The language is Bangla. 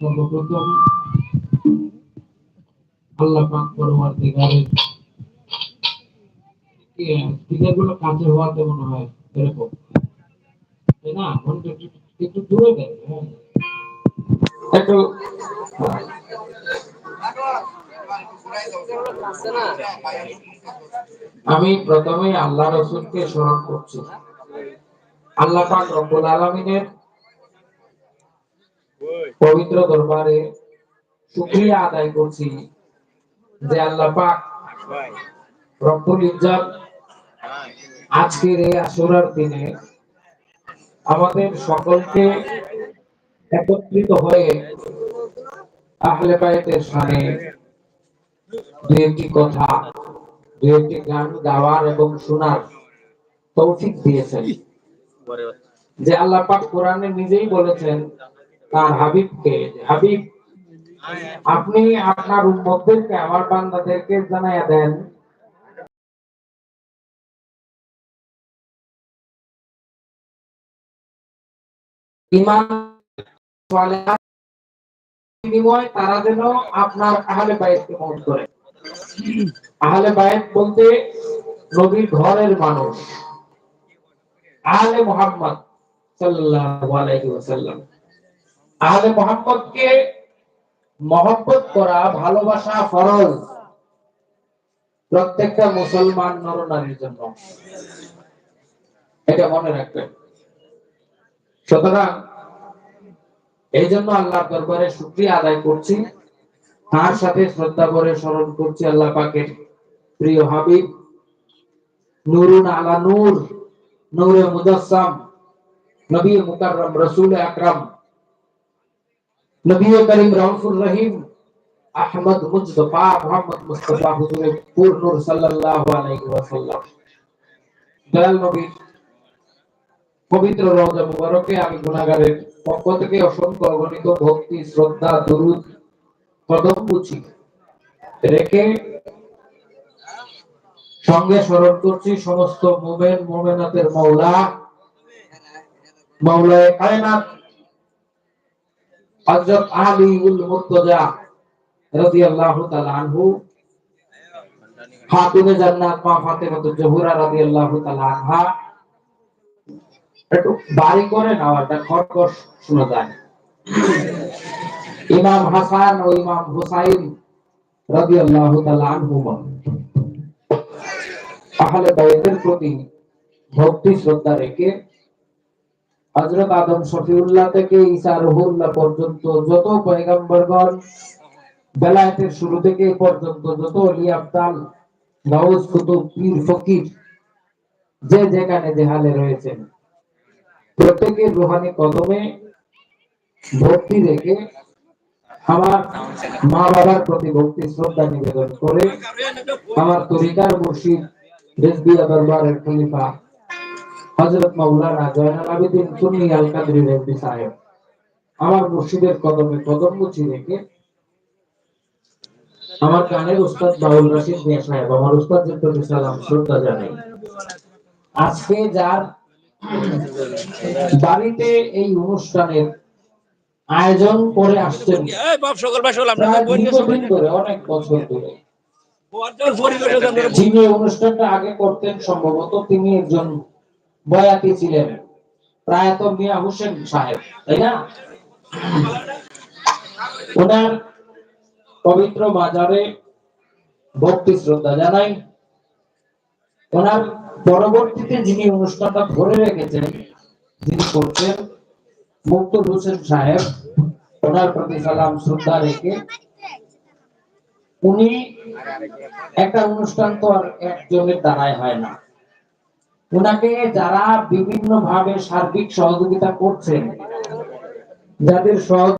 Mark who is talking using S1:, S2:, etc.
S1: সর্বপ্রথম আল্লাহ পাক পরবর্তীকালে স্পিকারগুলো কাছে হওয়াতে মনে হয় এরকম তাই না একটু দূরে দেয় হ্যাঁ। একটু আমি প্রথমে আল্লাহ রসুলকে স্মরণ করছি। আল্লাহ রব্বুল আলামিনের পবিত্র দরবারে শুকরিয়া আদায় করছি যে আল্লাহ পাক রব্বুল ইজ্জত আজকের এই আশুরার দিনে আমাদের সকলকে একত্রিত হয়ে সামনে দু একটি কথা, দু একটি গান গাওয়ার এবং শোনার তৌফিক দিয়েছেন। যে আল্লাহ পাক কোরআনে নিজেই বলেছেন, তার হাবিবকে, হাবিব, আপনি আপনার উম্মতদেরকে, আমার বান্দাদেরকে জানাইয়া দেন তারা যেন আপনার আহলে করে। আহলে বলতে নবীর ঘরের মানুষ। আহলে মোহাম্মদ মোহাম্মদকে মহব্বত করা, ভালোবাসা ফরজ। প্রত্যেকটা মুসলমান নরনারীর জন্য। এটা মনে রাখবেন। সুতরাং এই জন্য আল্লাহ দরবারে শুকরিয়া আদায় করছি। তার সাথে শ্রদ্ধা করে স্মরণ করছি আল্লাহ পাকের প্রিয় হাবিব, নুরুন আলা নূর, নূরে মুজাসসাম নবী মুকাররম রাসূল আকরাম, নবী করিম রাউফুর রহিম, আহমদ মুজতবা মুহাম্মদ মুস্তাফা হুজুরে নূর সাল্লাল্লাহু আলাইহি ওয়াসাল্লাম। দয়াল নবীর পবিত্র রওজা মুবারকে আমি গুনাহগারের পক্ষ থেকে অসংখ্য অগণিত ভক্তি, শ্রদ্ধা, দুরুদ, কদম বুঝি রেখে সঙ্গে স্মরণ করছি সমস্ত মোমেন, মোমেনাতের মৌলা মাওলায়ে কায়নাত, হযরত আলী উল মুর্তজা রাদিয়াল্লাহু তাআলা আনহু, খাতুনে জান্নাত মা ফাতেমাতুল জোহরা রাদিয়াল্লাহু তাআলা আনহা একটু বাড়ি করে নেওয়াটা শোনা যায়। ইমাম হাসান ও ইমাম হুসাইন আহলে বাইতের প্রতি ভক্তি, শ্রদ্ধা রেখে হযরত আদম শফিউল্লাহ থেকে ঈসা রুহুল্লাহ পর্যন্ত যত পয়গম্বরগণ বেলায়েতের শুরু থেকে পর্যন্ত যত গাউস কুতুব, পীর, ফকির, যে যেখানে যে হালে রয়েছেন প্রত্যেকের রুহানি কদমে ভক্তি রেখে আমার মা বাবার প্রতি ভক্তি, শ্রদ্ধা নিবেদন করে আমার তরিকার মুর্শিদ দরবারের খলিফা মাওলানা জয়নাল সুন্নি আল কাদরি সাহেব। আমার মুর্শিদের কদমে কদম মুচি রেখে আমার কানের উস্তাদ বাউল রশিদ মিয়া সাহেব, আমার উস্তাদের প্রতি সালাম, শ্রদ্ধা জানাই। আজকে যার বাড়িতে এই অনুষ্ঠানের আয়োজন করে আসছেন অনেক বছর ধরে। যিনি অনুষ্ঠানটা আগে করতেন সম্ভবত তিনি একজন বয়াতি ছিলেন প্রায়ত মিয়া হোসেন সাহেব তাই না? ওনার পবিত্র বাজারে ভক্তি শ্রদ্ধা জানাই। ওনার পরবর্তীতে যিনি অনুষ্ঠানটা ধরে রেখেছেন যিনি করছেন মুক্তুল হোসেন সাহেব, ওনার প্রতি সালাম, শ্রদ্ধা রেখে। উনি একটা অনুষ্ঠান তো আর একজনের দ্বারাই হয় না। ওনাকে যারা বিভিন্ন ভাবে সার্বিক সহযোগিতা করছেন, যাদের সহযোগিতা